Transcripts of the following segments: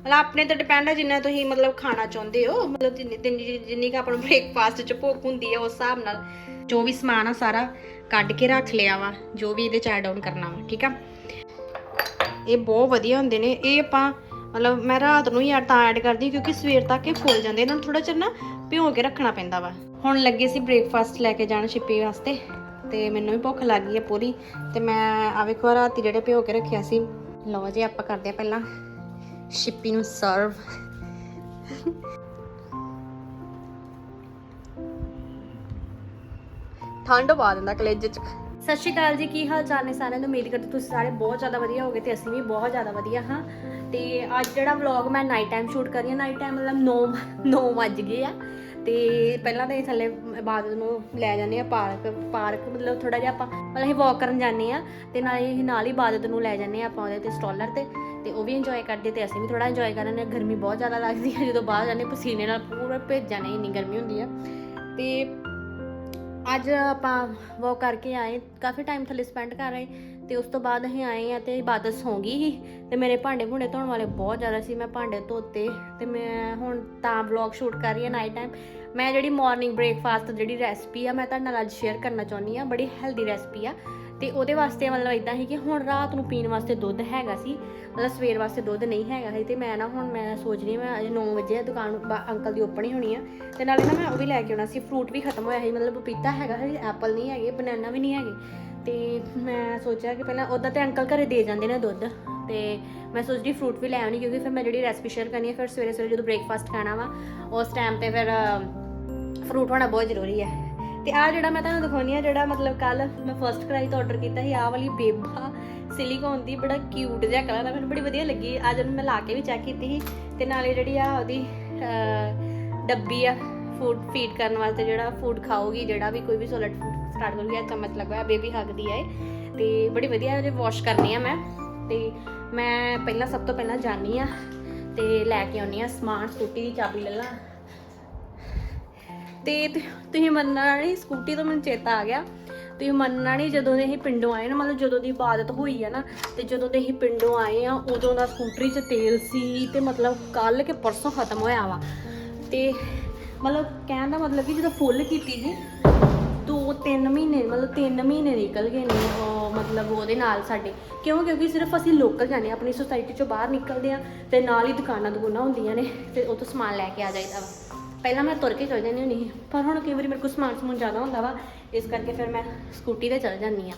ਮਤਲਬ ਆਪਣੇ ਤੇ ਡਿਪੈਂਡ ਹੈ ਜਿੰਨਾ ਤੁਸੀਂ ਮਤਲਬ ਖਾਣਾ ਚਾਹੁੰਦੇ ਹੋ। ਮਤਲਬ ਜਿੰਨੀ ਜਿੰਨੀ ਜਿੰਨੀ ਕੁ ਆਪਾਂ ਨੂੰ ਬ੍ਰੇਕਫਾਸਟ ਚ ਭੁੱਖ ਹੁੰਦੀ ਹੈ ਉਸ ਹਿਸਾਬ ਨਾਲ ਜੋ ਵੀ ਸਮਾਨ ਆ ਸਾਰਾ ਕੱਢ ਕੇ ਰੱਖ ਲਿਆ ਵਾ, ਜੋ ਵੀ ਇਹਦੇ ਚ ਐਡ ਆਨ ਕਰਨਾ ਵਾ, ਠੀਕ ਆ? ਇਹ ਬਹੁਤ ਵਧੀਆ ਹੁੰਦੇ ਨੇ। ਇਹ ਆਪਾਂ ਮਤਲਬ ਮੈਂ ਰਾਤ ਨੂੰ ਹੀ ਤਾਂ ਐਡ ਕਰਦੀ ਕਿਉਂਕਿ ਸਵੇਰ ਤੱਕ ਇਹ ਫੁੱਲ ਜਾਂਦੇ ਇਹਨਾਂ ਨੂੰ ਥੋੜਾ ਚਿਰ ਨਾ ਭਿਓ ਕੇ ਰੱਖਣਾ ਪੈਂਦਾ ਵਾ। ਹੁਣ ਲੱਗੇ ਸੀ ਬ੍ਰੇਕਫਾਸਟ ਲੈ ਕੇ ਜਾਣਾ ਛਿੱਪੀ ਵਾਸਤੇ, ਤੇ ਮੈਨੂੰ ਵੀ ਭੁੱਖ ਲੱਗ ਗਈ ਹੈ ਪੂਰੀ, ਤੇ ਮੈਂ ਆ ਵੇਖੋ ਰਾਤੀ ਜਿਹੜੇ ਭਿਓ ਕੇ ਰੱਖਿਆ ਸੀ। ਲਓ ਜੀ, ਆਪਾਂ ਕਰਦੇ ਆ ਪਹਿਲਾਂ। ਛਿੱਪੀ ਨੂੰ ਸਰਵ ਠੰਡ ਪਾ ਦਿੰਦਾ ਕਲੇਜੇ ਚ। ਸਤਿ ਸ਼੍ਰੀ ਅਕਾਲ ਜੀ, ਕੀ ਹਾਲ ਚਾਲ ਨੇ ਸਾਰਿਆਂ ਨੂੰ? ਉਮੀਦ ਕਰਦੀ ਤੁਸੀਂ ਸਾਰੇ ਬਹੁਤ ਜ਼ਿਆਦਾ ਵਧੀਆ ਹੋਗੇ ਤੇ ਅਸੀਂ ਵੀ ਬਹੁਤ ਜ਼ਿਆਦਾ ਵਧੀਆ ਹਾਂ। ਤੇ ਅੱਜ ਜਿਹੜਾ ਵਲੌਗ ਮੈਂ ਨਾਈਟ ਟਾਈਮ ਸ਼ੂਟ ਕਰ ਹਾਂ ਨਾਈਟ ਟਾਈਮ ਮਤਲਬ 9 9 ਵੱਜ ਗਏ ਆ। ਤੇ ਪਹਿਲਾਂ ਤਾਂ ਇਹ ਥੱਲੇ ਇਬਾਦਤ ਨੂੰ ਲੈ ਜਾਂਦੇ ਆ ਪਾਰਕ ਪਾਰਕ ਮਤਲਬ ਥੋੜਾ ਜਿਹਾ ਆਪਾਂ, ਮਤਲਬ ਅਸੀਂ ਵਾਕ ਕਰਨ ਜਾਂਦੇ ਆ ਤੇ ਨਾਲ ਹੀ ਨਾਲ ਹੀ ਇਬਾਦਤ ਨੂੰ ਲੈ ਜਾਂਦੇ ਆ ਆਪਾਂ ਉਹਦੇ ਤੇ ਸਟਾਲਰ ਤੇ ਤੇ ਉਹ ਵੀ ਇੰਜੋਏ ਕਰਦੇ ਤੇ ਅਸੀਂ ਵੀ ਥੋੜਾ ਇੰਜੋਏ ਕਰ ਰਹੇ ਹਾਂ। ਗਰਮੀ ਬਹੁਤ ਜ਼ਿਆਦਾ ਲੱਗਦੀ ਹੈ, ਜਦੋਂ ਬਾਹਰ ਜਾਂਦੇ ਪਸੀਨੇ ਨਾਲ ਪੂਰਾ ਭੇਜ ਜਾਂਦੇ ਇੰਨੀ ਗਰਮੀ ਹੁੰਦੀ ਆ ਤੇ ਅੱਜ ਆਪਾਂ ਵਾਕ ਕਰਕੇ ਆਏ, ਕਾਫੀ ਟਾਈਮ ਥੱਲੇ ਸਪੈਂਡ ਕਰ ਰਹੇ। ਤੇ ਉਸ ਤੋਂ ਬਾਅਦ ਅਸੀਂ ਆਏ ਆ ਤੇ ਇਬਾਦਤ ਸੌਂ ਗਈ ਸੀ ਤੇ ਮੇਰੇ ਭਾਂਡੇ ਭੁੰਡੇ ਧੋਣ ਵਾਲੇ ਬਹੁਤ ਜ਼ਿਆਦਾ ਸੀ, ਮੈਂ ਭਾਂਡੇ ਧੋਤੇ ਤੇ ਮੈਂ ਹੁਣ ਤਾਂ ਵਲੌਗ ਸ਼ੂਟ ਕਰ ਰਹੀ ਹਾਂ ਨਾਈਟ ਟਾਈਮ ਮੈਂ ਜਿਹੜੀ ਮਾਰਨਿੰਗ ਬ੍ਰੇਕਫਾਸਟ ਜਿਹੜੀ ਰੈਸਪੀ ਆ, ਮੈਂ ਤੁਹਾਡੇ ਨਾਲ ਅੱਜ ਸ਼ੇਅਰ ਕਰਨਾ ਚਾਹੁੰਦੀ ਆ ਬੜੀ ਹੈਲਦੀ ਰੈਸਪੀ ਆ। ਤੇ ਉਹਦੇ ਵਾਸਤੇ ਮਤਲਬ ਇਦਾਂ ਸੀ ਕਿ ਹੁਣ ਰਾਤ ਨੂੰ ਪੀਣ ਵਾਸਤੇ ਦੁੱਧ ਹੈਗਾ ਸੀ, ਮਤਲਬ ਸਵੇਰ ਵਾਸਤੇ ਦੁੱਧ ਨਹੀਂ ਹੈਗਾ ਸੀ ਤੇ ਮੈਂ ਨਾ ਹੁਣ ਮੈਂ ਸੋਚ ਰਹੀ ਹਾਂ, ਮੈਂ ਅਜੇ 9 ਵਜੇ ਦੁਕਾਨ ਬਾ- ਅੰਕਲ ਦੀ ਓਪਨ ਹੀ ਹੋਣੀ ਆ ਤੇ ਨਾਲੇ ਨਾ ਮੈਂ ਉਹ ਵੀ ਲੈ ਕੇ ਆਉਣਾ ਸੀ, ਫਰੂਟ ਵੀ ਖਤਮ ਹੋਇਆ ਸੀ, ਮਤਲਬ ਪਪੀਤਾ ਹੈਗਾ ਸੀ, ਐਪਲ ਨਹੀਂ ਹੈਗੇ, ਬਨਾਨਾ ਵੀ ਨਹੀਂ ਹੈਗੇ ਤੇ ਮੈਂ ਸੋਚਿਆ ਕਿ ਪਹਿਲਾਂ ਉਦਾਂ ਤੇ ਅੰਕਲ ਘਰੇ ਦੇ ਜਾਂਦੇ ਨੇ ਦੁੱਧ ਤੇ ਮੈਂ ਸੋਚਦੀ ਫਰੂਟ ਵੀ ਲੈ ਆਉਣੀ ਕਿਉਂਕਿ ਫਿਰ ਮੈਂ ਜਿਹੜੀ ਰੈਸਪੀ ਸ਼ੇਅਰ ਕਰਨੀ ਹੈ ਫਿਰ ਸਵੇਰੇ ਸਵੇਰੇ ਜਦੋਂ ਬ੍ਰੇਕਫਾਸਟ ਖਾਣਾ ਵਾ, ਉਸ ਟਾਈਮ ਤੇ ਫਿਰ ਫਰੂਟ ਹੋਣਾ ਬਹੁਤ ਜ਼ਰੂਰੀ ਹੈ ਤੇ ਆ ਜਿਹੜਾ ਮੈਂ ਤੁਹਾਨੂੰ ਦਿਖਾਉਣੀ ਆ, ਜਿਹੜਾ ਮਤਲਬ ਕੱਲ ਮੈਂ ਫਰਸਟ ਕਰਾਈ ਤੋਂ ਆਰਡਰ ਕੀਤਾ ਸੀ, ਆਹ ਵਾਲੀ ਬੇਬਾ ਸਿਲੀਕੋਨ ਦੀ ਬੜਾ ਕਿਊਟ ਜਿਹਾ ਕਲਰ ਆ, ਮੈਨੂੰ ਬੜੀ ਵਧੀਆ ਲੱਗੀ। ਅੱਜ ਉਹਨੂੰ ਮੈਂ ਲਾ ਕੇ ਵੀ ਚੈੱਕ ਕੀਤੀ ਸੀ ਤੇ ਨਾਲੇ ਜਿਹੜੀ ਆ ਉਹਦੀ ਡੱਬੀ ਆ ਫੂਡ ਫੀਡ ਕਰਨ ਵਾਸਤੇ ਜਿਹੜਾ ਫੂਡ ਖਾਓਗੀ ਜਿਹੜਾ ਵੀ ਕੋਈ ਵੀ ਸੋਲਿਡ ਫੂਡ ਸਟਾਰਟ ਕਰੂਗੀ ਆ ਚਮਚ ਲਗਵਾਇਆ ਬੇਬੀ ਹੱਗਦੀ ਆ ਇਹ। ਤੇ ਬੜੀ ਵਧੀਆ ਇਹਦੇ ਵਾਸ਼ ਕਰਨੀ ਆ ਮੈਂ। ਤੇ ਮੈਂ ਪਹਿਲਾਂ ਸਭ ਤੋਂ ਪਹਿਲਾਂ ਜਾਣੀ ਆ ਤੇ ਲੈ ਕੇ ਆਉਣੀ ਆ ਸਮਾਨ, ਸਕੂਟੀ ਦੀ ਚਾਬੀ ਲੈ ਲਾਂ। ਤੇ ਤੁ- ਤੁਸੀਂ ਮੰਨਣਾ ਨਹੀਂ ਸਕੂਟੀ ਤੋਂ ਮੈਨੂੰ ਚੇਤਾ ਆ ਗਿਆ। ਤੁਸੀਂ ਮੰਨਣਾ ਨਹੀਂ ਜਦੋਂ ਦੇ ਅਸੀਂ ਪਿੰਡੋਂ ਆਏ ਨਾ, ਮਤਲਬ ਜਦੋਂ ਦੀ ਇਬਾਦਤ ਹੋਈ ਆ ਨਾ, ਤੇ ਜਦੋਂ ਦੇ ਅਸੀਂ ਪਿੰਡੋਂ ਆਏ ਆ, ਉਦੋਂ ਦਾ ਸਕੂਟਰੀ 'ਚ ਤੇਲ ਸੀ ਤੇ ਮਤਲਬ ਕੱਲ ਕੇ ਪਰਸੋਂ ਖਤਮ ਹੋਇਆ ਵਾ। ਤੇ ਮਤਲਬ ਕਹਿਣ ਦਾ ਮਤਲਬ ਕਿ ਜਦੋਂ ਫੁੱਲ ਕੀਤੀ ਸੀ, ਦੋ ਤਿੰਨ ਮਹੀਨੇ, ਮਤਲਬ ਤਿੰਨ ਮਹੀਨੇ ਨਿਕਲ ਗਏ ਨੇ ਉਹ ਮਤਲਬ ਉਹਦੇ ਨਾਲ ਸਾਡੇ। ਕਿਉਂ? ਕਿਉਂਕਿ ਸਿਰਫ ਅਸੀਂ ਲੋਕਲ ਜਾਂਦੇ ਹਾਂ, ਆਪਣੀ ਸੋਸਾਇਟੀ ਚੋਂ ਬਾਹਰ ਨਿਕਲਦੇ ਆ ਤੇ ਨਾਲ ਹੀ ਦੁਕਾਨਾਂ ਦੁਕਾਨਾਂ ਹੁੰਦੀਆਂ ਨੇ ਤੇ ਉਹ ਤੋਂ ਸਮਾਨ ਲੈ ਕੇ ਆ ਜਾਈਦਾ ਵਾ। ਪਹਿਲਾਂ ਮੈਂ ਤੁਰ ਕੇ ਚਲ ਜਾਂਦੀ ਹੁੰਦੀ ਸੀ, ਪਰ ਹੁਣ ਕਈ ਵਾਰੀ ਮੇਰੇ ਕੋਲ ਸਮਾਨ ਸਮੂਨ ਜ਼ਿਆਦਾ ਹੁੰਦਾ ਵਾ, ਇਸ ਕਰਕੇ ਫਿਰ ਮੈਂ ਸਕੂਟੀ ਤੇ ਚਲ ਜਾਂਦੀ ਆ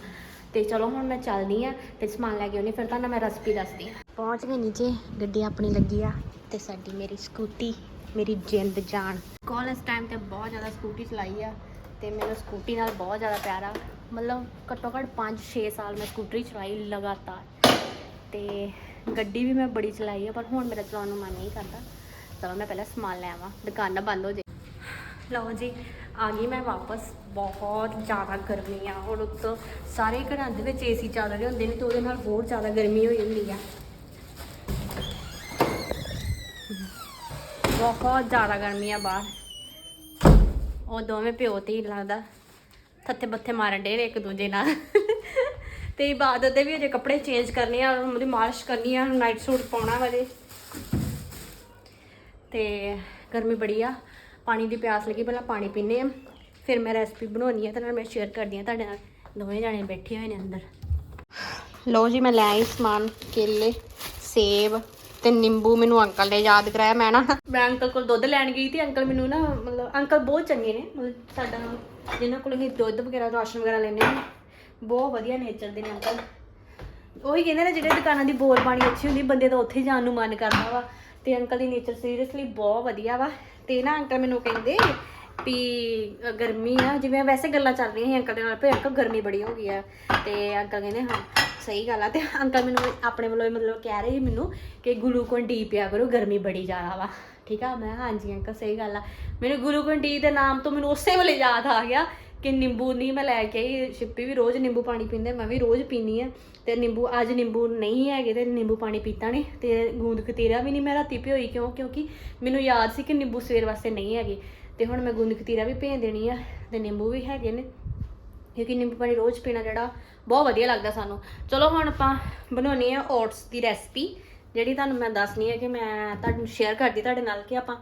ਤੇ ਚਲੋ ਹੁਣ ਮੈਂ ਚੱਲਦੀ ਆ ਤੇ ਸਮਾਨ ਲੈ ਕੇ ਆਉਣੀ ਫਿਰ ਤੁਹਾਨੂੰ ਮੈਂ ਰੈਸਪੀ ਦੱਸਦੀ ਆ ਪਹੁੰਚ ਗਏ ਨੀਚੇ, ਗੱਡੀ ਆਪਣੀ ਲੱਗੀ ਆ ਤੇ ਸਾਡੀ ਮੇਰੀ ਸਕੂਟੀ, ਮੇਰੀ ਜਿੰਦ ਜਾਨ। ਕਾਲਜ ਟਾਈਮ ਤੇ ਬਹੁਤ ਜ਼ਿਆਦਾ ਸਕੂਟੀ ਚਲਾਈ ਆ ਤੇ ਮੈਨੂੰ ਸਕੂਟੀ ਨਾਲ ਬਹੁਤ ਜ਼ਿਆਦਾ ਪਿਆਰ ਆ। ਮਤਲਬ ਘੱਟੋ ਘੱਟ 5-6 ਸਾਲ ਮੈਂ ਸਕੂਟਰੀ ਚਲਾਈ ਲਗਾਤਾਰ। ਤੇ ਗੱਡੀ ਵੀ ਮੈਂ ਬੜੀ ਚਲਾਈ ਆ, ਪਰ ਹੁਣ ਮੇਰਾ ਚਲਾਉਣ ਨੂੰ ਮਨ ਨਹੀਂ ਕਰਦਾ। ਚਲੋ ਮੈਂ ਪਹਿਲਾਂ ਸਮਾਨ ਲੈ ਆਵਾਂ, ਦੁਕਾਨ ਨਾ ਬੰਦ ਹੋ ਜੇ। ਲਓ ਜੀ, ਆ ਗਈ ਮੈਂ ਵਾਪਸ। ਬਹੁਤ ਜ਼ਿਆਦਾ ਗਰਮੀ ਆ। ਹੁਣ ਉੱਤੋਂ ਸਾਰੇ ਘਰਾਂ ਦੇ ਵਿੱਚ ਏਸੀ ਚੱਲ ਰਹੇ ਹੁੰਦੇ ਨੇ ਤੇ ਉਹਦੇ ਨਾਲ ਹੋਰ ਜ਼ਿਆਦਾ ਗਰਮੀ ਹੋਈ ਹੁੰਦੀ ਆ। ਬਹੁਤ ਜ਼ਿਆਦਾ ਗਰਮੀ ਆ ਬਾਹਰ। ਉਹ ਦੋਵੇਂ ਪਿਓ ਤੇ ਹੀ ਲੱਗਦਾ। ਥੱਥੇ ਬੱਥੇ ਮਾਰਨ ਡੇ ਇੱਕ ਦੂਜੇ ਨਾਲ। ਤੇ ਬਾਅਦ ਦੇ ਵੀ ਅਜੇ ਕੱਪੜੇ ਚੇਂਜ ਕਰਨੇ ਆ, ਉਹਦੀ ਮਾਲਿਸ਼ ਕਰਨੀ ਆ ਨਾਈਟ ਸੂਟ ਪਾਉਣਾ ਵਜੇ ਤੇ ਗਰਮੀ ਬੜੀ ਆ। ਪਾਣੀ ਦੀ ਪਿਆਸ ਲੱਗੀ, ਪਹਿਲਾਂ ਪਾਣੀ ਪੀਨੇ ਆ। ਫਿਰ ਮੈਂ ਰੈਸਪੀ ਬਣਾਉਣੀ ਆ ਤੇ ਨਾਲ ਮੈਂ ਸ਼ੇਅਰ ਕਰਦੀ ਆ ਤੁਹਾਡੇ ਨਾਲ। ਦੋਵੇਂ ਜਾਣੇ ਬੈਠੇ ਹੋਏ ਨੇ ਅੰਦਰ। ਲਓ ਜੀ, ਮੈਂ ਲੈ ਆਈ ਸਮਾਨ, ਕੇਲੇ, ਸੇਬ ਤੇ ਨਿੰਬੂ। ਮੈਨੂੰ ਅੰਕਲ ਨੇ ਯਾਦ ਕਰਾਇਆ, ਮੈਂ ਨਾ ਮੈਂ ਅੰਕਲ ਕੋਲ ਦੁੱਧ ਲੈਣ ਗਈ ਤੇ ਅੰਕਲ ਮੈਨੂੰ ਨਾ, ਮਤਲਬ ਅੰਕਲ ਬਹੁਤ ਚੰਗੇ ਨੇ। ਮਤਲਬ ਸਾਡਾ ਜਿਹਨਾਂ ਕੋਲ ਅਸੀਂ ਦੁੱਧ ਵਗੈਰਾ, ਰਾਸ਼ਨ ਵਗੈਰਾ ਲੈਂਦੇ ਬਹੁਤ ਵਧੀਆ ਨੇਚਰ ਦੇ ਨੇ ਅੰਕਲ। ਉਹੀ ਕਹਿੰਦੇ ਨੇ ਜਿਹੜੇ ਦੁਕਾਨਾਂ ਦੀ ਬੋਲ ਬਾਣੀ ਅੱਛੀ ਹੁੰਦੀ, ਬੰਦੇ ਦਾ ਉੱਥੇ ਜਾਣ ਨੂੰ ਮਨ ਕਰਦਾ ਵਾ। ਤੇ ਅੰਕਲ ਦੀ ਨੇਚਰ ਸੀਰੀਅਸਲੀ ਬਹੁਤ ਵਧੀਆ ਵਾ। ਤੇ ਨਾ ਅੰਕਲ ਮੈਨੂੰ ਕਹਿੰਦੇ ਵੀ ਗਰਮੀ ਆ, ਜਿਵੇਂ ਵੈਸੇ ਗੱਲਾਂ ਚੱਲ ਰਹੀਆਂ ਸੀ ਅੰਕਲ ਦੇ ਨਾਲ ਵੀ ਅੰਕਲ ਗਰਮੀ ਬੜੀ ਹੋ ਗਈ ਆ। ਤੇ ਅੰਕਲ ਕਹਿੰਦੇ, ਹਾਂ, ਸਹੀ ਗੱਲ ਆ। ਤੇ ਅੰਕਲ ਮੈਨੂੰ ਆਪਣੇ ਵੱਲੋਂ ਮਤਲਬ ਕਹਿ ਰਹੇ ਸੀ ਮੈਨੂੰ ਕਿ ਗਲੂਕੋਨ ਡੀ ਪਿਆ ਕਰੋ, ਗਰਮੀ ਬੜੀ ਜ਼ਿਆਦਾ ਵਾ। ਠੀਕ ਆ? ਮੈਂ ਹਾਂਜੀ ਅੰਕਲ, ਸਹੀ ਗੱਲ ਆ। ਮੈਨੂੰ ਗਲੂਕੋਨ ਡੀ ਦੇ ਨਾਮ ਤੋਂ ਮੈਨੂੰ ਉਸੇ ਵੇਲੇ ਯਾਦ ਆ ਗਿਆ ਕਿ ਨਿੰਬੂ ਨਹੀਂ ਮੈਂ ਲੈ ਕੇ ਆਈ, ਛਿੱਪੀ ਵੀ ਰੋਜ਼ ਨਿੰਬੂ ਪਾਣੀ ਪੀਂਦੇ ਮੈਂ ਵੀ ਰੋਜ਼ ਪੀਨੀ ਆ। ਤੇ ਨਿੰਬੂ, ਅੱਜ ਨਿੰਬੂ ਨਹੀਂ ਹੈਗੇ ਤੇ ਨਿੰਬੂ ਪਾਣੀ ਪੀਤਾ ਨੇ ਤੇ ਗੂੰਦ ਕਤੀਰਾ ਵੀ ਨਹੀਂ ਮੈਂ ਰਾਤੀ ਭਿਓਈ ਕਿਉਂ? ਕਿਉਂਕਿ ਮੈਨੂੰ ਯਾਦ ਸੀ ਕਿ ਨਿੰਬੂ ਸਵੇਰ ਵਾਸਤੇ ਨਹੀਂ ਹੈਗੇ। ਤੇ ਹੁਣ ਮੈਂ ਗੂੰਦ ਕਤੀਰਾ ਵੀ ਭੇਜ ਦੇਣੀ ਆ, ਤੇ ਨਿੰਬੂ ਵੀ ਹੈਗੇ ਨੇ। ਕਿਉਂਕਿ ਨਿੰਬੂ ਪਾਣੀ ਰੋਜ਼ ਪੀਣਾ ਜਿਹੜਾ, ਬਹੁਤ ਵਧੀਆ ਲੱਗਦਾ ਸਾਨੂੰ। ਚਲੋ ਹੁਣ ਆਪਾਂ ਬਣਾਉਣੀ ਆ ਓਟਸ ਦੀ ਰੈਸਪੀ, ਜਿਹੜੀ ਤੁਹਾਨੂੰ ਮੈਂ ਦੱਸਣੀ ਹੈ ਕਿ ਮੈਂ ਤੁਹਾਨੂੰ ਸ਼ੇਅਰ ਕਰਦੀ ਤੁਹਾਡੇ ਨਾਲ ਕਿ ਆਪਾਂ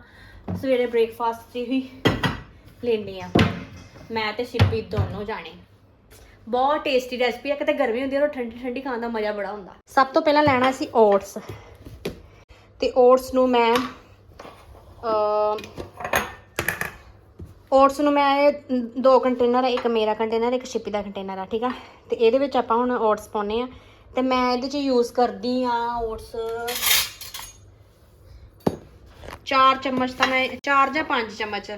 ਸਵੇਰੇ ਬ੍ਰੇਕਫਾਸਟ 'ਚ ਹੀ ਲੈਂਦੇ ਆ। ਮੈਂ ਤੇ ਸ਼ਿਪੀ ਦੋਨੋਂ ਜਾਣੇ। ਬਹੁਤ ਟੇਸਟੀ ਰੈਸਪੀ ਹੈ ਕਿਤੇ ਗਰਮੀ ਹੁੰਦੀ ਹੈ ਔਰ ਠੰਡੀ ਠੰਡੀ ਖਾਣ ਦਾ ਮਜ਼ਾ ਬੜਾ ਹੁੰਦਾ। ਸਭ ਤੋਂ ਪਹਿਲਾਂ ਲੈਣਾ ਸੀ ਓਟਸ ਤੇ ਓਟਸ ਨੂੰ ਮੈਂ ਓਟਸ ਨੂੰ ਮੈਂ ਦੋ ਕੰਟੇਨਰ ਇੱਕ ਮੇਰਾ ਕੰਟੇਨਰ ਇੱਕ ਸ਼ਿਪੀ ਦਾ ਕੰਟੇਨਰ ਆ, ਠੀਕ ਆ? ਤੇ ਇਹਦੇ ਵਿੱਚ ਆਪਾਂ ਹੁਣ ਓਟਸ ਪਾਉਨੇ ਆ। ਤੇ ਮੈਂ ਇਹਦੇ 'ਚ ਯੂਜ਼ ਕਰਦੀ ਆ ਓਟਸ ਚਾਰ ਚਮਚ ਤਾਂ ਮੈਂ, ਚਾਰ ਜਾਂ ਪੰਜ ਚਮਚ।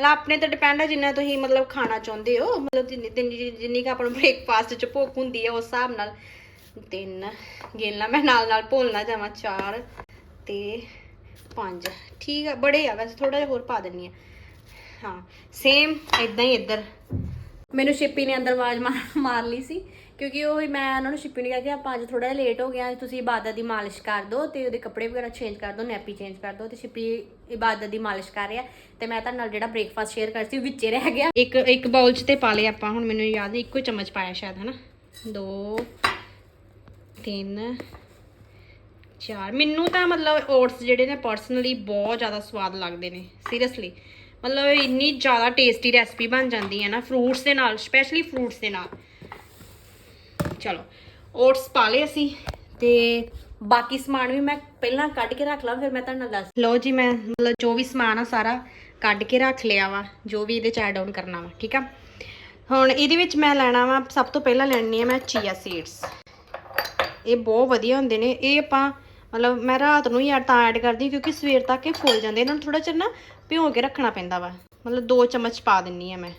ਮਤਲਬ ਆਪਣੇ ਤੇ ਡਿਪੈਂਡ ਹੈ ਜਿੰਨਾ ਤੁਸੀਂ ਮਤਲਬ ਖਾਣਾ ਚਾਹੁੰਦੇ ਹੋ। ਮਤਲਬ ਜਿੰਨੀ ਜਿੰਨੀ ਜਿੰਨੀ ਕੁ ਆਪਣਾ ਬ੍ਰੇਕਫਾਸਟ 'ਚ ਭੁੱਖ ਹੁੰਦੀ ਹੈ ਉਸ ਹਿਸਾਬ ਨਾਲ ਤਿੰਨ ਗੇਲਾ ਮੈਂ ਨਾਲ ਨਾਲ ਭੁੱਲਣਾ ਜਾਵਾਂ ਚਾਰ ਤੇ ਪੰਜ। ਠੀਕ ਆ, ਬੜੇ ਆ, ਵੈਸੇ ਥੋੜਾ ਜਿਹਾ ਹੋਰ ਪਾ ਦਿੰਨੀ ਆ। ਹਾਂ ਸੇਮ ਇਦਾਂ ਹੀ ਇੱਧਰ। ਮੈਨੂੰ ਸ਼ਿਪੀ ਨੇ ਅੰਦਰ ਆਵਾਜ਼ ਮਾਰ ਮਾਰ ਲਈ ਸੀ। ਕਿਉਂਕਿ ਉਹ ਮੈਂ ਉਹਨਾਂ ਨੂੰ ਸ਼ਿਪੀ ਨੂੰ ਕਿਹਾ ਕਿ ਆਪਾਂ ਅੱਜ ਥੋੜਾ ਜਿਹਾ ਲੇਟ ਹੋ ਗਿਆ ਤੁਸੀਂ ਇਬਾਦਤ ਦੀ ਮਾਲਿਸ਼ ਕਰ ਦਿਓ ਤੇ ਉਹਦੇ ਕੱਪੜੇ ਵਗੈਰਾ ਚੇਂਜ ਕਰ ਦਿਓ ਨੈਪੀ ਚੇਂਜ ਕਰ ਦਿਓ ਤੇ ਸ਼ਿਪੀ ਇਬਾਦਤ ਦੀ ਮਾਲਿਸ਼ ਕਰ ਰਿਹਾ। ਤੇ ਮੈਂ ਤੁਹਾਡੇ ਨਾਲ ਜਿਹੜਾ ਬ੍ਰੇਕਫਾਸਟ ਸ਼ੇਅਰ ਕਰ ਸੀ ਉਹ ਵਿੱਚੇ ਰਹਿ ਗਿਆ। ਇੱਕ ਇੱਕ ਬਾਉਲ 'ਚ ਤੇ ਪਾ ਲਏ ਆਪਾਂ, ਹੁਣ ਮੈਨੂੰ ਯਾਦ ਨਹੀਂ, ਇੱਕੋ ਹੀ ਚਮਚ ਪਾਇਆ ਸ਼ਾਇਦ, ਹਨਾ? ਦੋ, ਤਿੰਨ, ਚਾਰ। ਮੈਨੂੰ ਤਾਂ ਮਤਲਬ ਓਟਸ ਜਿਹੜੇ ਨੇ ਪਰਸਨਲੀ ਬਹੁਤ ਜ਼ਿਆਦਾ ਸਵਾਦ ਲੱਗਦੇ ਨੇ ਸੀਰੀਅਸਲੀ ਮਤਲਬ ਇੰਨੀ ਜ਼ਿਆਦਾ ਟੇਸਟੀ ਰੈਸਪੀ ਬਣ ਜਾਂਦੀ ਹੈ ਨਾ ਫਰੂਟਸ ਦੇ ਨਾਲ ਸਪੈਸ਼ਲੀ ਫਰੂਟਸ ਦੇ ਨਾਲ। ਚਲੋ, ਓਟਸ ਪਾ ਲਏ ਅਸੀਂ ਤੇ ਬਾਕੀ ਸਮਾਨ ਵੀ ਮੈਂ ਪਹਿਲਾਂ ਕੱਢ ਕੇ ਰੱਖ ਲਾਂ, ਫਿਰ ਮੈਂ ਤੁਹਾਨੂੰ ਦੱਸ ਲਓ ਜੀ, ਮੈਂ ਮਤਲਬ ਜੋ ਵੀ ਸਮਾਨ ਆ ਸਾਰਾ ਕੱਢ ਕੇ ਰੱਖ ਲਿਆ ਵਾ, ਜੋ ਵੀ ਇਹਦੇ ਚ ਐਡ ਆਨ ਕਰਨਾ ਵਾ, ਠੀਕ ਆ? ਹੁਣ ਇਹਦੇ ਵਿੱਚ ਮੈਂ ਲੈਣਾ ਵਾ, ਸਭ ਤੋਂ ਪਹਿਲਾਂ ਲੈਣੀ ਆ ਮੈਂ ਚੀਆ ਸੀਡਸ ਇਹ ਬਹੁਤ ਵਧੀਆ ਹੁੰਦੇ ਨੇ, ਇਹ ਆਪਾਂ ਮਤਲਬ ਮੈਂ ਰਾਤ ਨੂੰ ਹੀ ਐਡ ਤਾਂ ਐਡ ਕਰਦੀ ਕਿਉਂਕਿ ਸਵੇਰ ਤੱਕ ਇਹ ਫੁੱਲ ਜਾਂਦੇ, ਇਹਨਾਂ ਨੂੰ ਥੋੜਾ ਚਿਰ ਨਾ ਭਿਓ ਕੇ ਰੱਖਣਾ ਪੈਂਦਾ ਵਾ। ਮਤਲਬ ਦੋ ਚਮਚ ਪਾ ਦਿੰਨੀ ਆ ਮੈਂ।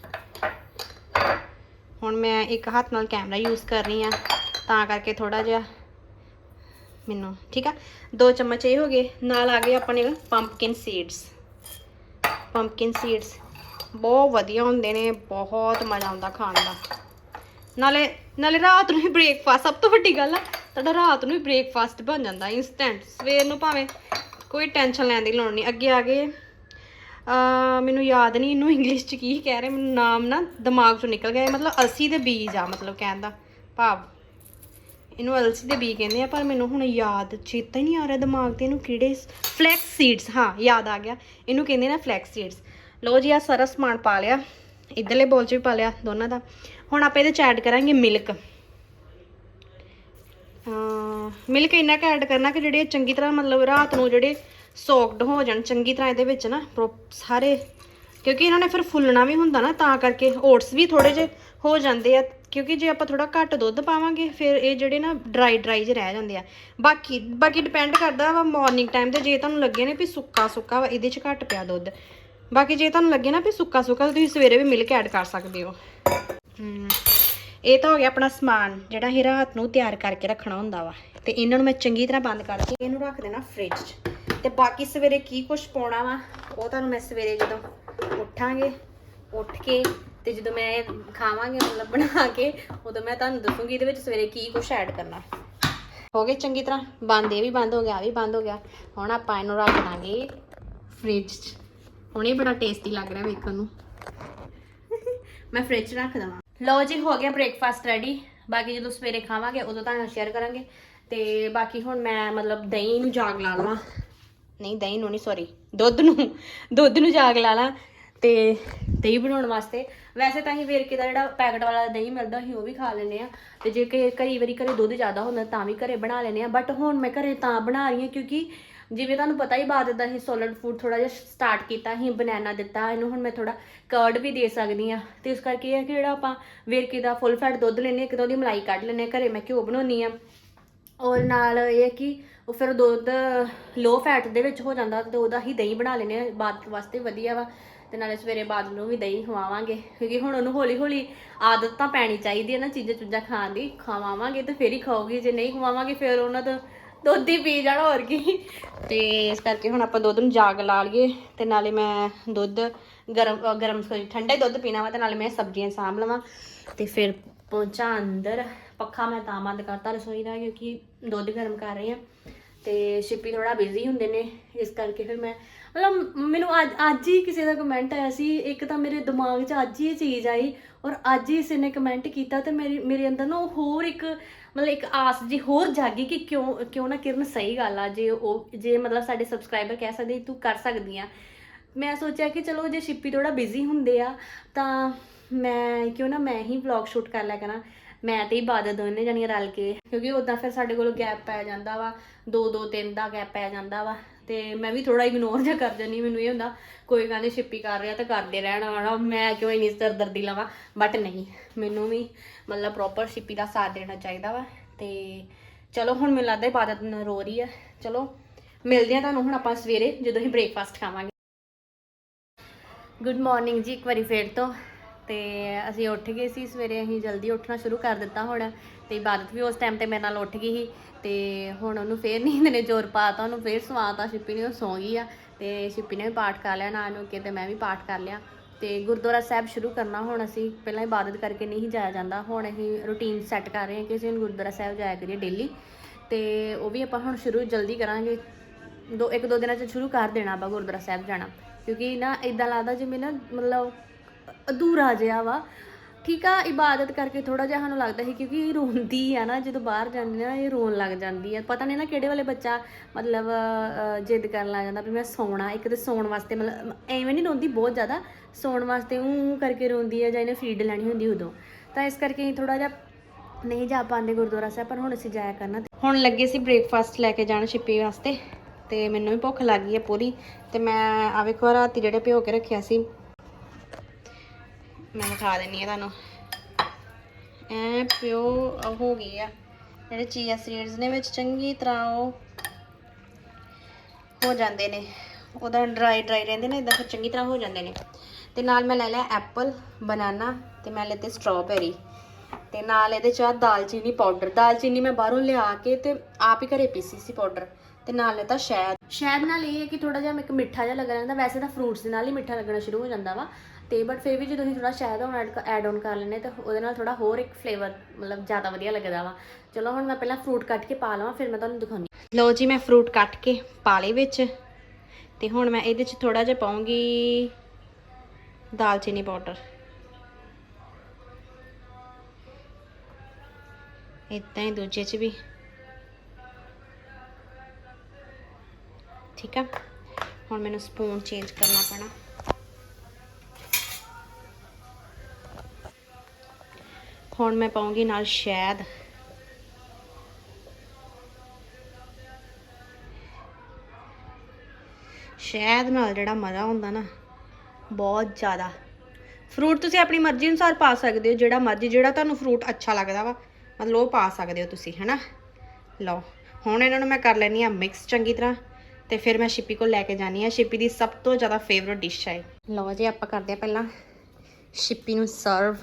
ਹੁਣ ਮੈਂ ਇੱਕ ਹੱਥ ਨਾਲ ਕੈਮਰਾ ਯੂਜ਼ ਕਰ ਰਹੀ ਆ ਤਾਂ ਕਰਕੇ ਥੋੜਾ ਜਿਹਾ ਮੈਨੂੰ, ਠੀਕ ਆ? ਦੋ ਚਮਚ ਇਹ ਹੋ ਗਏ, ਨਾਲ ਆ ਗਏ ਆਪਣੇ ਪੰਪਕਿਨ ਸੀਡਸ ਪੰਪਕਿਨ ਸੀਡਸ ਬਹੁਤ ਵਧੀਆ ਹੁੰਦੇ ਨੇ, ਬਹੁਤ ਮਜ਼ਾ ਆਉਂਦਾ ਖਾਣ ਦਾ। ਨਾਲੇ ਨਾਲੇ ਰਾਤ ਨੂੰ ਹੀ ਬ੍ਰੇਕਫਾਸਟ ਸਭ ਤੋਂ ਵੱਡੀ ਗੱਲ ਆ, ਤੁਹਾਡਾ ਰਾਤ ਨੂੰ ਹੀ ਬ੍ਰੇਕਫਾਸਟ ਬਣ ਜਾਂਦਾ ਇਨਸਟੈਂਟ ਸਵੇਰ ਨੂੰ ਭਾਵੇਂ ਕੋਈ ਟੈਨਸ਼ਨ ਲੈਣ ਦੀ ਲੋੜ ਨਹੀਂ, ਅੱਗੇ ਆ ਗਏ ਮੈਨੂੰ ਯਾਦ ਨਹੀਂ ਇਹਨੂੰ ਇੰਗਲਿਸ਼ ਚ ਕੀ ਕਹਿ ਰਹੇ, ਮੈਨੂੰ ਨਾਮ ਨਾ ਦਿਮਾਗ ਚੋਂ ਨਿਕਲ ਗਿਆ ਮਤਲਬ ਅਲਸੀ ਦੇ ਬੀਜ ਆ, ਮਤਲਬ ਕਹਿਣ ਦਾ ਭਾਵ। ਇਹਨੂੰ ਅਲਸੀ ਦੇ ਬੀਜ ਕਹਿੰਦੇ ਆ, ਪਰ ਮੈਨੂੰ ਹੁਣ ਯਾਦ ਚੇਤਾ ਹੀ ਨਹੀਂ ਆ ਰਿਹਾ ਦਿਮਾਗ ਤੇ ਇਹਨੂੰ ਕਿਹੜੇ ਫਲੈਕਸ ਸੀਡਸ ਹਾਂ, ਯਾਦ ਆ ਗਿਆ। ਇਹਨੂੰ ਕਹਿੰਦੇ ਨੇ ਫਲੈਕਸ ਸੀਡਸ ਲਓ ਜੀ, ਆ ਸਾਰਾ ਸਮਾਨ ਪਾ ਲਿਆ, ਇਧਰਲੇ ਬੋਲ 'ਚ ਵੀ ਪਾ ਲਿਆ ਦੋਨਾਂ ਦਾ। ਹੁਣ ਆਪਾਂ ਇਹਦੇ 'ਚ ਐਡ ਕਰਾਂਗੇ ਮਿਲਕ ਮਿਲਕ ਇੰਨਾ ਕੁ ਐਡ ਕਰਨਾ ਕਿ ਜਿਹੜੇ ਚੰਗੀ ਤਰ੍ਹਾਂ ਮਤਲਬ ਰਾਤ ਨੂੰ ਜਿਹੜੇ ਸੌਕਡ ਹੋ ਜਾਣ ਚੰਗੀ ਤਰ੍ਹਾਂ ਇਹਦੇ ਵਿੱਚ ਨਾ ਪ੍ਰੋ- ਸਾਰੇ ਕਿਉਂਕਿ ਇਹਨਾਂ ਨੇ ਫਿਰ ਫੁੱਲਣਾ ਵੀ ਹੁੰਦਾ ਨਾ ਤਾਂ ਕਰਕੇ ਓਟਸ ਵੀ ਥੋੜੇ ਜਿਹੇ ਹੋ ਜਾਂਦੇ ਆ ਕਿਉਂਕਿ ਜੇ ਆਪਾਂ ਥੋੜਾ ਘੱਟ ਦੁੱਧ ਪਾਵਾਂਗੇ ਫਿਰ ਇਹ ਜਿਹੜੇ ਨਾ ਡਰਾਈ ਡਰਾਈ ਜਿਹੇ ਰਹਿ ਜਾਂਦੇ ਆ। ਬਾਕੀ ਬਾਕੀ ਡਿਪੈਂਡ ਕਰਦਾ ਵਾ ਮਾਰਨਿੰਗ ਟਾਈਮ ਤੇ ਜੇ ਤੁਹਾਨੂੰ ਲੱਗੇ ਨੇ ਵੀ ਸੁੱਕਾ ਸੁੱਕਾ ਵਾ ਇਹਦੇ 'ਚ ਘੱਟ ਪਿਆ ਦੁੱਧ। ਬਾਕੀ ਜੇ ਤੁਹਾਨੂੰ ਲੱਗੇ ਨਾ ਵੀ ਸੁੱਕਾ ਸੁੱਕਾ ਤੁਸੀਂ ਸਵੇਰੇ ਵੀ ਮਿਲਕ ਐਡ ਕਰ ਸਕਦੇ ਹੋ। ਹਮ, ਇਹ ਤਾਂ ਹੋ ਗਿਆ ਆਪਣਾ ਸਮਾਨ, ਜਿਹੜਾ ਹੀ ਰਾਤ ਨੂੰ ਤਿਆਰ ਕਰਕੇ ਰੱਖਣਾ ਹੁੰਦਾ ਵਾ। ਤੇ ਇਹਨਾਂ ਨੂੰ ਮੈਂ ਚੰਗੀ ਤਰ੍ਹਾਂ ਬੰਦ ਕਰਕੇ ਇਹਨੂੰ ਰੱਖ ਦੇਣਾ ਫ੍ਰਿਜ 'ਚ। ਤੇ ਬਾਕੀ ਸਵੇਰੇ ਕੀ ਕੁਝ ਪਾਉਣਾ ਵਾ, ਉਹ ਤੁਹਾਨੂੰ ਮੈਂ ਸਵੇਰੇ ਜਦੋਂ ਉੱਠਾਂਗੇ, ਉੱਠ ਕੇ ਤੇ ਜਦੋਂ ਮੈਂ ਇਹ ਖਾਵਾਂਗੇ ਮਤਲਬ ਬਣਾ ਕੇ, ਉਦੋਂ ਮੈਂ ਤੁਹਾਨੂੰ ਦੱਸੂਗੀ ਇਹਦੇ ਵਿੱਚ ਸਵੇਰੇ ਕੀ ਕੁਝ ਐਡ ਕਰਨਾ। ਹੋ ਗਏ ਚੰਗੀ ਤਰ੍ਹਾਂ। ਬੰਦ, ਇਹ ਵੀ ਬੰਦ ਹੋ ਗਿਆ ਆ ਵੀ ਬੰਦ ਹੋ ਗਿਆ। ਹੁਣ ਆਪਾਂ ਇਹਨੂੰ ਰੱਖ ਦਾਂਗੇ ਫ੍ਰਿਜ 'ਚ। ਹੁਣ ਇਹ ਬੜਾ ਟੇਸਟੀ ਲੱਗ ਰਿਹਾ ਵੇਖਣ ਨੂੰ। ਮੈਂ ਫ੍ਰਿਜ 'ਚ ਰੱਖ ਦਵਾਂ। ਲਓ ਜੀ, ਹੋ ਗਿਆ ਬ੍ਰੇਕਫਾਸਟ ਰੈਡੀ ਬਾਕੀ ਜਦੋਂ ਸਵੇਰੇ ਖਾਵਾਂਗੇ, ਉਦੋਂ ਤੁਹਾਨੂੰ ਸ਼ੇਅਰ ਕਰਾਂਗੇ। ਤੇ ਬਾਕੀ ਹੁਣ ਮੈਂ ਮਤਲਬ ਦਹੀਂ ਨੂੰ ਜਾਗ ਲਾ ਲਵਾਂ। ਨਹੀਂ, ਦਹੀਂ ਨੂੰ ਨਹੀਂ ਸੌਰੀ ਦੁੱਧ ਨੂੰ। ਦੁੱਧ ਨੂੰ ਜਾਗ ਲਾ ਲਾਂ। ਤੇ ਦਹੀਂ ਬਣਾਉਣ ਵਾਸਤੇ। ਵੈਸੇ ਤਾਂ ਅਸੀਂ ਵੇਰਕੇ ਦਾ ਜਿਹੜਾ ਪੈਕਟ ਵਾਲਾ ਦਹੀਂ ਮਿਲਦਾ, ਅਸੀਂ ਉਹ ਵੀ ਖਾ ਲੈਂਦੇ ਆ ਤੇ ਜੇ ਕਿ ਕਈ ਵਾਰੀ ਘਰੇ ਦੁੱਧ ਜ਼ਿਆਦਾ ਹੁੰਦਾ, ਤਾਂ ਵੀ ਘਰੇ ਬਣਾ ਲੈਂਦੇ ਆ ਬਟ ਹੁਣ ਮੈਂ ਘਰੇ ਤਾਂ ਬਣਾ ਰਹੀ ਹਾਂ, ਕਿਉਂਕਿ ਜਿਵੇਂ ਤੁਹਾਨੂੰ ਪਤਾ ਹੀ ਬਾਅਦ ਦਾ ਹੀ ਸੋਲਡ ਫੂਡ ਥੋੜਾ ਜਿਹਾ ਸਟਾਰਟ ਕੀਤਾ ਸੀ ਬਨਾਨਾ ਦਿੱਤਾ, ਇਹਨੂੰ ਹੁਣ ਮੈਂ ਥੋੜਾ ਕਰਡ ਵੀ ਦੇ ਸਕਦੀ ਆ ਤੇ ਇਸ ਕਰਕੇ ਇਹ ਹੈ ਕਿ ਜਿਹੜਾ ਆਪਾਂ ਵੇਰਕੇ ਦਾ ਫੁੱਲ ਫੈਟ ਦੁੱਧ ਲੈਨੇ ਇੱਕ ਤਾਂ ਉਹਦੀ ਮਲਾਈ ਕੱਢ ਲੈਨੇ ਘਰੇ ਮੈਂ ਘਿਓ ਬਣਾਉਣੀ ਆ ਔਰ ਨਾਲ ਇਹ ਹੈ ਕਿ ਉਹ ਫਿਰ ਦੁੱਧ ਲੋ ਫੈਟ ਦੇ ਵਿੱਚ ਹੋ ਜਾਂਦਾ, ਤੇ ਉਹਦਾ ਹੀ ਦਹੀਂ ਬਣਾ ਲੈਨੇ ਆ ਬਾਦ ਵਾਸਤੇ ਵਧੀਆ ਵਾ। ਤੇ ਨਾਲੇ ਸਵੇਰੇ ਬਾਦਲ ਨੂੰ ਵੀ ਦਹੀਂ ਖਵਾਵਾਂਗੇ, ਕਿਉਂਕਿ ਹੁਣ ਉਹਨੂੰ ਹੌਲੀ ਹੌਲੀ ਆਦਤ ਤਾਂ ਪੈਣੀ ਚਾਹੀਦੀ ਹੈ ਨਾ ਚੀਜ਼ਾਂ ਚੁੱਜ਼ਾਂ ਖਾਣ ਦੀ। ਖਵਾਵਾਂਗੇ ਤੇ ਫਿਰ ਹੀ ਖਾਓਗੀ ਜੇ ਨਹੀਂ ਖਵਾਵਾਂਗੇ ਫਿਰ ਉਹਨਾਂ ਤੋਂ ਦੁੱਧ ਹੀ ਪੀ ਜਾਣਾ ਹੋਰ ਕੀ। ਤੇ ਇਸ ਕਰਕੇ ਹੁਣ ਆਪਾਂ ਦੁੱਧ ਨੂੰ ਜਾਗ ਲਾ ਲਈਏ ਤੇ ਨਾਲੇ ਮੈਂ ਦੁੱਧ ਗਰਮ ਗਰਮ ਸੋਰੀ, ਠੰਡਾ ਹੀ ਦੁੱਧ ਪੀਣਾ ਵਾ ਤੇ ਨਾਲੇ ਮੈਂ ਸਬਜ਼ੀਆਂ ਸਾਂਭ ਲਵਾਂ। ਤੇ ਫਿਰ ਪਹੁੰਚਾਂ ਅੰਦਰ, ਪੱਖਾ ਮੈਂ ਤਾਂ ਬੰਦ ਕਰਤਾ ਰਸੋਈ ਦਾ ਕਿਉਂਕਿ ਦੁੱਧ ਗਰਮ ਕਰ ਰਹੀ ਆ। ਤੇ ਸ਼ਿਪੀ ਥੋੜਾ ਬਿਜ਼ੀ ਹੁੰਦੇ ਨੇ, ਇਸ ਕਰਕੇ ਫਿਰ ਮੈਂ ਮਤਲਬ ਮੈਨੂੰ ਅੱਜ ਅੱਜ ਹੀ ਕਿਸੇ ਦਾ ਕਮੈਂਟ ਆਇਆ ਸੀ, ਇੱਕ ਤਾਂ ਮੇਰੇ ਦਿਮਾਗ 'ਚ ਅੱਜ ਹੀ ਇਹ ਚੀਜ਼ ਆਈ ਔਰ ਅੱਜ ਹੀ ਕਿਸੇ ਨੇ ਕਮੈਂਟ ਕੀਤਾ ਤੇ ਮੇਰੀ, ਮੇਰੇ ਅੰਦਰ ਨਾ ਉਹ ਹੋਰ ਇੱਕ, ਮਤਲਬ ਇੱਕ ਆਸ ਜੀ ਹੋਰ ਜਾਗੀ ਕਿ ਕਿਉਂ ਕਿਉਂ ਨਾ ਕਿਰਨ ਸਹੀ ਗੱਲ ਆ, ਜੇ ਉਹ, ਜੇ ਮਤਲਬ ਸਾਡੇ ਸਬਸਕ੍ਰਾਈਬਰ ਕਹਿ ਸਕਦੇ ਤੂੰ ਕਰ ਸਕਦੀ ਆ। ਮੈਂ ਸੋਚਿਆ ਕਿ ਚਲੋ ਜੇ ਸ਼ਿਪੀ ਥੋੜਾ ਬਿਜ਼ੀ ਹੁੰਦੇ ਆ, ਤਾਂ ਮੈਂ ਕਿਉਂ ਨਾ ਮੈਂ ਹੀ ਵਲੌਗ ਸ਼ੂਟ ਕਰ ਲਿਆ ਕਰਾਂ। ਮੈਂ ਤੇ ਇਬਾਦਤ ਦੋਨੇ ਜਣੀਆਂ ਰਲ ਕੇ, ਕਿਉਂਕਿ ਉਦਾਂ ਫਿਰ ਸਾਡੇ ਕੋਲ ਗੈਪ ਪੈ ਜਾਂਦਾ ਵਾ ਦੋ ਦੋ ਤਿੰਨ ਦਾ ਗੈਪ ਪੈ ਜਾਂਦਾ ਵਾ। ਤੇ ਮੈਂ ਵੀ ਥੋੜਾ ਇਗਨੋਰ ਜਿਹਾ ਕਰ ਜਾਂਦੀ ਮੈਨੂੰ ਇਹ ਹੁੰਦਾ, ਕੋਈ ਗੱਲ ਨਹੀਂ ਛਿੱਪੀ ਕਰ ਰਿਹਾ ਤਾਂ ਕਰਦੇ ਰਹਿਣ ਵਾ ਮੈਂ ਕਿਉਂ ਇੰਨੀ ਦਰਦੀ ਲਵਾਂ? ਬਟ ਨਹੀਂ, ਮੈਨੂੰ ਵੀ ਮਤਲਬ ਪ੍ਰੋਪਰ ਛਿੱਪੀ ਦਾ ਸਾਥ ਦੇਣਾ ਚਾਹੀਦਾ ਵਾ ਤੇ ਚਲੋ ਹੁਣ ਮੈਨੂੰ ਲੱਗਦਾ ਇਬਾਦਤ ਰੋ ਰਹੀ ਆ। ਚਲੋ, ਮਿਲਦੇ ਆ ਤੁਹਾਨੂੰ ਹੁਣ ਆਪਾਂ ਸਵੇਰੇ, ਜਦੋਂ ਅਸੀਂ ਬ੍ਰੇਕਫਾਸਟ ਖਾਵਾਂਗੇ। ਗੁੱਡ ਮਾਰਨਿੰਗ ਜੀ, ਇੱਕ ਵਾਰੀ ਫੇਰ ਤੋਂ। ਤੇ ਅਸੀਂ ਉੱਠ ਗਏ ਸੀ ਸਵੇਰੇ, ਅਸੀਂ ਜਲਦੀ ਉੱਠਣਾ ਸ਼ੁਰੂ ਕਰ ਦਿੱਤਾ ਹੁਣ। ਤੇ ਇਬਾਦਤ ਵੀ ਉਸ ਟਾਈਮ ਤੇ ਮੇਰੇ ਨਾਲ ਉੱਠ ਗਈ ਸੀ। ਤੇ ਹੁਣ ਉਹਨੂੰ ਫੇਰ ਨੀਂਦ ਨੇ ਜ਼ੋਰ ਪਾਤਾ, ਉਹਨੂੰ ਫੇਰ ਸਵਾਤਾ ਸ਼ਿੱਪੀ ਨੇ, ਉਹ ਸੌਂ ਗਈ ਆ ਤੇ ਸ਼ਿੱਪੀ ਨੇ ਵੀ ਪਾਠ ਕਰ ਲਿਆ ਨਾਲ ਨੂੰ ਕੇ ਤੇ ਮੈਂ ਵੀ ਪਾਠ ਕਰ ਲਿਆ। ਤੇ ਗੁਰਦੁਆਰਾ ਸਾਹਿਬ ਸ਼ੁਰੂ ਕਰਨਾ ਹੁਣ ਅਸੀਂ, ਪਹਿਲਾਂ ਇਬਾਦਤ ਕਰਕੇ ਨਹੀਂ ਜਾਇਆ ਜਾਂਦਾ, ਹੁਣ ਅਸੀਂ ਰੂਟੀਨ ਸੈੱਟ ਕਰ ਰਹੇ ਹਾਂ ਕਿ ਅਸੀਂ ਹੁਣ ਗੁਰਦੁਆਰਾ ਸਾਹਿਬ ਜਾਇਆ ਕਰੀਏ ਡੇਲੀ ਤੇ ਉਹ ਵੀ ਆਪਾਂ ਹੁਣ ਸ਼ੁਰੂ ਜਲਦੀ ਕਰਾਂਗੇ। ਦੋ, ਇੱਕ ਦੋ ਦਿਨਾਂ ਚ ਸ਼ੁਰੂ ਕਰ ਦੇਣਾ ਆਪਾਂ ਗੁਰਦੁਆਰਾ ਸਾਹਿਬ ਜਾਣਾ। ਕਿਉਂਕਿ ਨਾ ਇਦਾਂ ਲੱਗਦਾ ਜਿਵੇਂ ਨਾ ਮਤਲਬ ਅਧੂਰਾ ਜਿਹਾ ਵਾ। ਠੀਕ ਆ, ਇਬਾਦਤ ਕਰਕੇ ਥੋੜਾ ਜਿਹਾ ਸਾਨੂੰ ਲੱਗਦਾ ਸੀ ਕਿਉਂਕਿ ਇਹ ਰੋਂਦੀ ਆ ਨਾ, ਜਦੋਂ ਬਾਹਰ ਜਾਂਦੀ ਨਾ, ਇਹ ਰੋਣ ਲੱਗ ਜਾਂਦੀ ਆ। ਪਤਾ ਨਹੀਂ ਨਾ ਕਿਹੜੇ ਵਾਲੇ ਬੱਚਾ ਮਤਲਬ ਜਿੱਦ ਕਰਨ ਲੱਗ ਜਾਂਦਾ ਵੀ ਮੈਂ ਸੌਣਾ, ਇੱਕ ਤੇ ਸੌਣ ਵਾਸਤੇ ਮਤਲਬ ਐਵੇਂ ਨਹੀਂ ਰੋਂਦੀ ਬਹੁਤ ਜ਼ਿਆਦਾ, ਸੌਣ ਵਾਸਤੇ ਉਹ ਕਰਕੇ ਰੋਂਦੀ ਆ ਜਾਂ ਇਹਨੇ ਫੀਡ ਲੈਣੀ ਹੁੰਦੀ ਉਦੋਂ। ਤਾਂ ਇਸ ਕਰਕੇ ਥੋੜਾ ਜਿਹਾ ਨਹੀਂ ਜਾ ਪਾਉਂਦੇ ਗੁਰਦੁਆਰਾ ਸਾਹਿਬ, ਪਰ ਹੁਣ ਅਸੀਂ ਜਾਇਆ ਕਰਨਾ। ਹੁਣ ਲੱਗੇ ਸੀ ਬ੍ਰੇਕਫਾਸਟ ਲੈ ਕੇ ਜਾਣਾ ਛਿੱਪੀ ਵਾਸਤੇ, ਤੇ ਮੈਨੂੰ ਵੀ ਭੁੱਖ ਲੱਗ ਗਈ ਹੈ ਪੂਰੀ, ਤੇ ਮੈਂ ਆ ਵੇਖੋ ਰਾਤੀ ਜਿਹੜੇ ਭਿਓ ਕੇ ਰੱਖਿਆ ਸੀ ਮੈਂ ਵਿਖਾ ਦਿੰਨੀ ਆ ਤੁਹਾਨੂੰ। ਐ ਪਿਓ ਹੋ ਗਈ ਆ। ਜਿਹੜੇ ਚੀਆ ਸੀਡਸ ਨੇ ਵਿੱਚ ਚੰਗੀ ਤਰ੍ਹਾਂ ਉਹ ਹੋ ਜਾਂਦੇ ਨੇ। ਉਹਦਾ ਡਰਾਈ ਡਰਾਈ ਰਹਿੰਦੇ ਨੇ ਇਦਾਂ ਫਿਰ ਚੰਗੀ ਤਰ੍ਹਾਂ ਹੋ ਜਾਂਦੇ ਨੇ। ਤੇ ਨਾਲ ਮੈਂ ਲੈ ਲਿਆ ਐਪਲ ਬਨਾਨਾ ਤੇ ਮੈਂ ਲੈਤੇ ਸਟ੍ਰਾਬੇਰੀ ਤੇ ਨਾਲ ਇਹਦੇ ਚ ਦਾਲਚੀਨੀ ਪਾਊਡਰ ਦਾਲਚੀਨੀ ਮੈਂ ਬਾਹਰੋਂ ਲਿਆ ਕੇ ਤੇ ਆਪ ਹੀ ਘਰੇ ਪੀਸੀ ਸੀ ਪਾਊਡਰ ਤੇ ਨਾਲ ਲੈਤਾ ਸ਼ਹਿਦ। ਸ਼ਹਿਦ ਨਾਲ ਇਹ ਹੈ ਕਿ ਥੋੜਾ ਜਿਹਾ ਇੱਕ ਮਿੱਠਾ ਜਿਹਾ ਲੱਗਣ ਜਾਂਦਾ ਵੈਸੇ ਤਾਂ ਫਰੂਟਸ ਦੇ ਨਾਲ ਹੀ ਮਿੱਠਾ ਲੱਗਣਾ ਸ਼ੁਰੂ ਹੋ ਜਾਂਦਾ ਵਾ। ਤੇ ਬਟ ਫਿਰ ਵੀ ਜਦੋਂ ਅਸੀਂ ਥੋੜਾ ਸ਼ਹਿਦ ਹੁਣ ਐਡ ਆਨ ਕਰ ਲੈਨੇ ਤਾਂ ਉਹਦੇ ਨਾਲ ਥੋੜਾ ਹੋਰ ਇੱਕ ਫਲੇਵਰ ਮਤਲਬ ਜ਼ਿਆਦਾ ਵਧੀਆ ਲੱਗਦਾ ਵਾ। ਚਲੋ ਹੁਣ ਮੈਂ ਪਹਿਲਾਂ ਫਰੂਟ ਕੱਟ ਕੇ ਪਾ ਲਵਾਂ, ਫਿਰ ਮੈਂ ਤੁਹਾਨੂੰ ਦਿਖਾਉਂਦੀ ਲਓ ਜੀ, ਮੈਂ ਫਰੂਟ ਕੱਟ ਕੇ ਪਾ ਲਏ ਵਿੱਚ। ਤੇ ਹੁਣ ਮੈਂ ਇਹਦੇ ਚ ਥੋੜਾ ਜਿਹਾ ਪਾਉਂਗੀ ਦਾਲਚੀਨੀ ਪਾਊਡਰ ਇਦਾਂ ਹੀ ਦੂਜੇ ਚ ਵੀ। ਠੀਕ ਆ? ਹੁਣ ਮੈਨੂੰ ਸਪੂਨ ਚੇਂਜ ਕਰਨਾ ਪੈਣਾ। ਹੁਣ ਮੈਂ ਪਾਉਂਗੀ ਨਾਲ ਸ਼ਹਿਦ। ਸ਼ਹਿਦ ਨਾਲ ਜਿਹੜਾ ਮਜ਼ਾ ਹੁੰਦਾ ਨਾ, ਬਹੁਤ ਜ਼ਿਆਦਾ। ਫਰੂਟ ਤੁਸੀਂ ਆਪਣੀ ਮਰਜ਼ੀ ਅਨੁਸਾਰ ਪਾ ਸਕਦੇ ਹੋ, ਜਿਹੜਾ ਮਰਜ਼ੀ, ਜਿਹੜਾ ਤੁਹਾਨੂੰ ਫਰੂਟ ਅੱਛਾ ਲੱਗਦਾ ਵਾ, ਮਤਲਬ ਉਹ ਪਾ ਸਕਦੇ ਹੋ ਤੁਸੀਂ, ਹੈਨਾ? ਲਓ, ਹੁਣ ਇਹਨਾਂ ਨੂੰ ਮੈਂ ਕਰ ਲੈਣੀ ਆ ਮਿਕਸ ਚੰਗੀ ਤਰ੍ਹਾਂ, ਤੇ ਫਿਰ ਮੈਂ ਸ਼ਿਪੀ ਕੋਲ ਲੈ ਕੇ ਜਾਣੀ ਆ ਸ਼ਿਪੀ ਦੀ ਸਭ ਤੋਂ ਜ਼ਿਆਦਾ ਫੇਵਰਟ ਡਿਸ਼ ਹੈ ਇਹ। ਲਓ ਜੀ, ਆਪਾਂ ਕਰਦੇ ਆ ਪਹਿਲਾਂ ਸ਼ਿਪੀ ਨੂੰ ਸਰਵ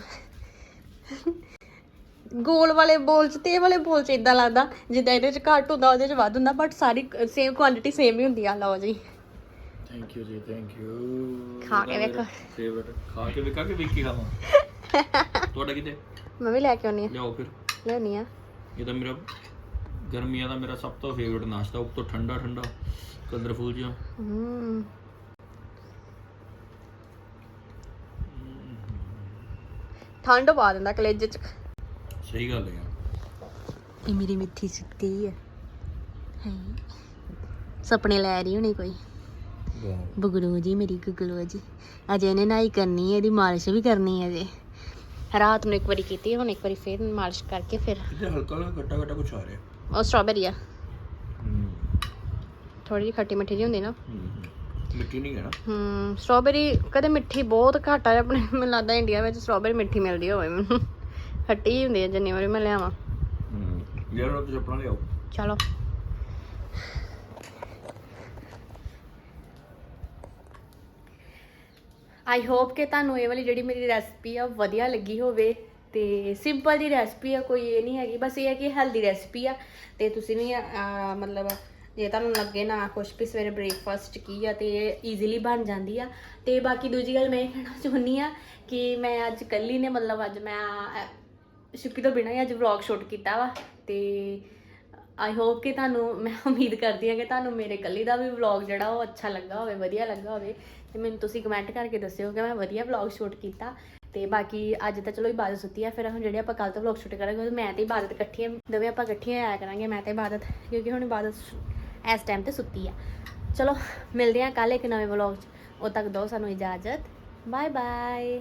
ਗੋਲ ਵਾਲੇ ਬੋਲ ਚ ਤੇ ਇਹ ਵਾਲੇ ਬੋਲ ਚ ਇਦਾਂ ਲੱਗਦਾ ਜਿੱਦਾਂ ਇਹਦੇ ਚ ਘੱਟ ਹੁੰਦਾ ਉਹਦੇ ਚ ਵੱਧ ਹੁੰਦਾ ਬਟ ਸਾਰੀ ਸੇਮ ਕੁਆਂਟੀਟੀ ਸੇਮ ਹੀ ਹੁੰਦੀ ਆ ਲਓ ਜੀ। ਥੈਂਕ ਯੂ ਜੀ ਥੈਂਕ ਯੂ ਖਾ ਕੇ ਵੇਖੋ। ਫੇਵਰਟ ਖਾ ਕੇ ਵੇਖਾਂ ਕਿ ਵੇਖ ਖਾਵਾਂ ਤੁਹਾਡਾ ਕਿਤੇ ਮੈਂ ਵੀ ਲੈ ਕੇ ਆਉਣੀ ਆ। ਲਿਆਓ ਫਿਰ। ਲਿਆਉਣੀ ਆ। ਇਹ ਤਾਂ ਮੇਰਾ ਗਰਮੀਆਂ ਦਾ ਮੇਰਾ ਸਭ ਤੋਂ ਫੇਵਰਟ ਨਾਸ਼ਤਾ ਉੱਤੋਂ ਠੰਡਾ ਠੰਡਾ ਕਲਰਫੁਲ ਜਿਹਾ। ਹਮ ਠੰਡ ਪਾ ਦਿੰਦਾ ਕਲੇਜੇ ਚ। ਸਹੀ ਗੱਲ ਹੈ। ਇਹ ਮੇਰੀ ਮਿੱਠੀ ਸਿੱਟੀ ਹੈ। ਹੈ। ਸੁਪਨੇ ਲੈ ਰਹੀ ਹੋਣੀ ਕੋਈ। ਬੁਗਲੂ ਜੀ ਮੇਰੀ ਗੁਗਲੂ ਜੀ। ਅਜੇ ਇਹਨੇ ਨਾਈ ਕਰਨੀ ਹੈ ਇਹਦੀ ਮਾਲਿਸ਼ ਵੀ ਕਰਨੀ ਹੈ ਅਜੇ। ਰਾਤ ਨੂੰ ਇੱਕ ਵਾਰੀ ਕੀਤੀ ਹੁਣ ਇੱਕ ਵਾਰੀ ਫੇਰ ਮਾਲਿਸ਼ ਕਰਕੇ ਫਿਰ। ਇਹਦੇ ਹਲਕਾ ਹਲਕਾ ਗੱਟਾ ਗੱਟਾ ਕੁਛ ਆ ਰਿਹਾ। ਉਹ ਸਟ੍ਰਾਬੇਰੀ ਆ। ਥੋੜੀ ਜਿਹੀ ਖੱਟੀ ਮਿੱਠੀ ਜਿਹੀ ਹੁੰਦੀ ਨਾ। ਮਿੱਟੀ ਨਹੀਂ ਹੈ ਨਾ? ਹਮ ਸਟ੍ਰਾਬੇਰੀ ਕਦੇ ਮਿੱਠੀ ਬਹੁਤ ਘੱਟ ਆ ਆਪਣੇ ਮੈਨੂੰ ਲੱਗਦਾ ਇੰਡੀਆ ਵਿੱਚ ਸਟ੍ਰਾਬੇਰੀ ਮਿੱਠੀ ਮਿਲਦੀ ਹੋਵੇ ਮੈਨੂੰ। ਖੱਟੀ ਹੀ ਹੁੰਦੀ ਹੈ ਜਿੰਨੀ ਵਾਰੀ ਮੈਂ ਲਿਆਵਾਂ। ਹੂੰ ਯਾਰ ਉਹ ਚੱਪਲਾਂ ਲਿਆਓ। ਚਲੋ। ਆਈ ਹੋਪ ਕਿ ਤੁਹਾਨੂੰ ਇਹ ਵਾਲੀ ਜਿਹੜੀ ਮੇਰੀ ਰੈਸਪੀ ਆ ਵਧੀਆ ਲੱਗੀ ਹੋਵੇ ਤੇ ਸਿੰਪਲ ਜੀ ਰੈਸਪੀ ਆ ਕੋਈ ਇਹ ਨਹੀਂ ਹੈਗੀ ਬਸ ਇਹ ਹੈ ਕਿ ਹੈਲਦੀ ਰੈਸਪੀ ਆ। ਤੇ ਤੁਸੀਂ ਵੀ ਮਤਲਬ ਜੇ ਤੁਹਾਨੂੰ ਲੱਗੇ ਨਾ ਕੁਛ ਵੀ ਸਵੇਰੇ ਬ੍ਰੇਕਫਾਸਟ ਕੀ ਆ ਤੇ ਈਜ਼ੀਲੀ ਬਣ ਜਾਂਦੀ ਆ। ਤੇ ਬਾਕੀ ਦੂਜੀ ਗੱਲ ਮੈਂ ਇਹ ਕਹਿਣਾ ਚਾਹੁੰਦੀ ਆ ਕਿ ਮੈਂ ਅੱਜ ਕੱਲੀ ਨੇ ਮਤਲਬ ਅੱਜ ਮੈਂ ਅਹ, ਤੋਂ ਬਿਨਾਂ ਹੀ ਅੱਜ ਵਲੌਗ ਸ਼ੂਟ ਕੀਤਾ ਵਾ ਤੇ ਆਈ ਹੋਪ ਕਿ ਤੁਹਾਨੂੰ ਮੈਂ ਉਮੀਦ ਕਰਦੀ ਹਾਂ ਕਿ ਤੁਹਾਨੂੰ ਮੇਰੇ ਕੱਲੀ ਦਾ ਵੀ ਵਲੌਗ ਜਿਹੜਾ ਉਹ ਅੱਛਾ ਲੱਗਾ ਹੋਵੇ ਵਧੀਆ ਲੱਗਾ ਹੋਵੇ। ਤੇ ਮੈਨੂੰ ਤੁਸੀਂ ਕਮੈਂਟ ਕਰਕੇ ਦੱਸਿਓ ਕਿ ਮੈਂ ਵਧੀਆ ਵਲੌਗ ਸ਼ੂਟ ਕੀਤਾ। ਤੇ ਬਾਕੀ ਅੱਜ ਤਾਂ ਚਲੋ ਇਬਾਦਤ ਸੁੱਤੀ ਆ ਫਿਰ ਹੁਣ ਜਿਹੜੇ ਆਪਾਂ ਕੱਲ ਤੋਂ ਵਲੌਗ ਸ਼ੂਟ ਕਰਾਂਗੇ ਉਹ ਮੈਂ ਤੇ ਇਬਾਦਤ ਇਕੱਠੀਆਂ ਦਵੇ ਆਪਾਂ ਇਕੱਠੀਆਂ ਆਇਆ ਕਰਾਂਗੇ ਮੈਂ ਤੇ ਇਬਾਦਤ ਕਿਉਂਕਿ ਹੁਣ ਇਬਾਦਤ ਇਸ ਟਾਈਮ ਤੇ ਸੁੱਤੀ ਆ। ਚਲੋ, ਮਿਲਦੇ ਹਾਂ ਕੱਲ ਇੱਕ ਨਵੇਂ ਵਲੌਗ 'ਚ। ਉਦੋਂ ਤੱਕ ਦਿਓ ਸਾਨੂੰ ਇਜਾਜ਼ਤ। Bye bye